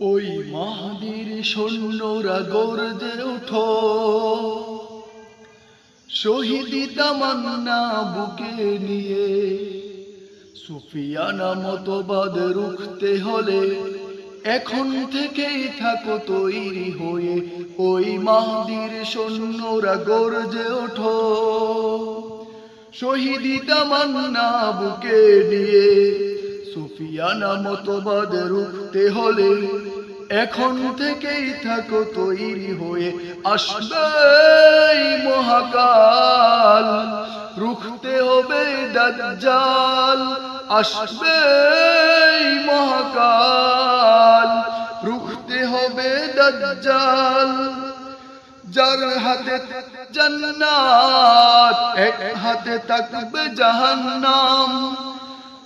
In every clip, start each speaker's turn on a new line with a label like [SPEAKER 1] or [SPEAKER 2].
[SPEAKER 1] ওই মাহাদির সৈন্যরা গর্জে ওঠো। শহীদি তামান্না বুকে নিয়ে সুফিয়ানা মতবাদ রুখতে হলে এখন থেকেই থাকো তৈরি হয়ে। ওই মাহাদির সৈন্যরা গর্জে ওঠো। শহীদি তামান্না বুকে নিয়ে সুফিয়ানা মতবাদ রুখতে হলে এখন থেকেই থাকো তৈরি হয়ে। আসবে মহাকাল, রুখতে হবে দাজ্জাল। আসবে মহাকাল, রুখতে হবে দাজ্জাল। যার হাতে জান্নাত, এক হাতে থাকবে জাহান্নাম।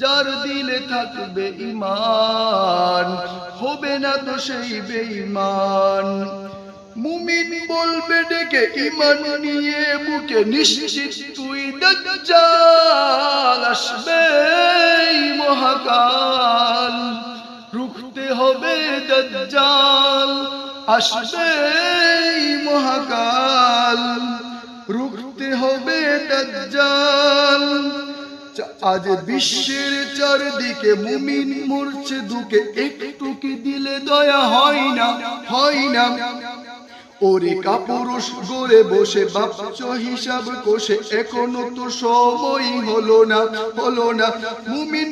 [SPEAKER 1] যার দিলে থাকবে ইমান হবে না তো সেই বেঈমান। মুমিন বলবে, ডেকে ইমান নিয়ে বুকে নিশ্চিত তুই দাজ্জাল, আসবে মহাকাল। রুখতে হবে দাজ্জাল, আসবে মহাকাল। রুখতে হবে দাজ্জাল আজ বিশ্বের চারদিকে মুমিন মরছে দুকে একটু কি দিলে দয়া হয় না হয় না। ওরে কাপুরুষ, গড়ে বসে বাপচ হিসাব কোষে, এখনও তো সময় হলো না হলো না। মুমিন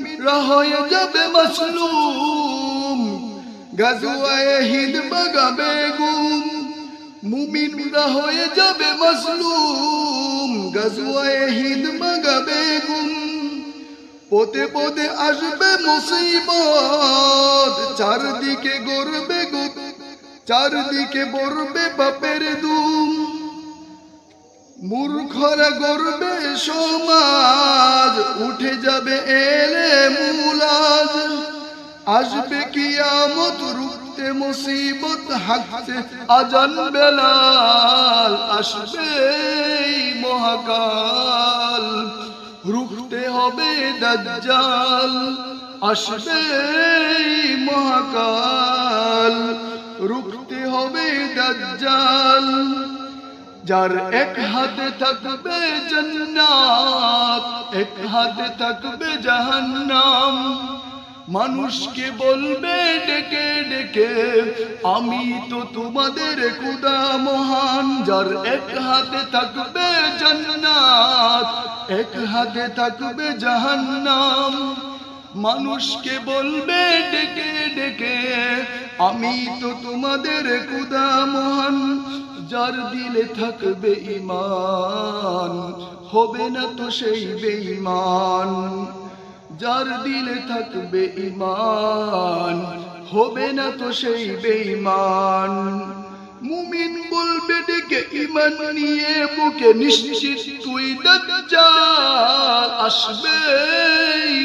[SPEAKER 1] হয়ে যাবে মাসলুম, গাজুয়ায় হিন্দ বাগাবে গুম। মুমিনরা হয়ে যাবে মাসলুম, গাজুয়ায় হিন্দ বাগাবে গুম। পদে পদে আসবে মুসিবত। চারদিকে গড়বে চারদিকে বরবে বাপের দুম। মূর্খরা গড়বে সমাজ, উঠে যাবে এলে মুলাজ। আসবে কিয়ামত রুখতে মুসিবত হাঁকতে আজান বেলাল। আসবে মহাকাল। হবে দাজ্জাল, আসবে মহাকাল। রুখতে হবে দাজ্জাল, যার এক হাতে থাকবে জান্নাত, এক হাতে থাকবে জাহান্নাম। মানুষকে বলবে, ডেকে ডেকে, আমি তো তোমাদের খুদা মহান। যার এক হাতে থাকবে জান্নাত এক হাতে থাকবে জাহান্নাম। মানুষকে বলবে, ডেকে ডেকে, আমি তো তোমাদের খুদা মহান। যার দিলে থাকবে ইমান হবে না তো সেই বেঈমান। যার দিলে থাকবে ইমান হবে না তো সেই বেঈমান। মুমিন বলবে, ডেকে ইমান নিয়ে বুকে নিশ্চিত তুই দাজ্জাল, আসবে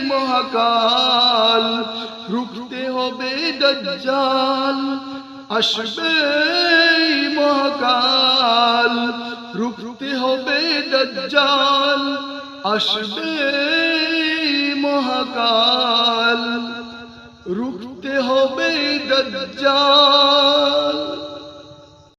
[SPEAKER 1] মহাকাল। রুখতে হবে দাজ্জাল, আসবে মহাকাল। রুখতে হবে দাজ্জাল, আসবে মহাকাল। রুখতে হবে দাজ্জাল।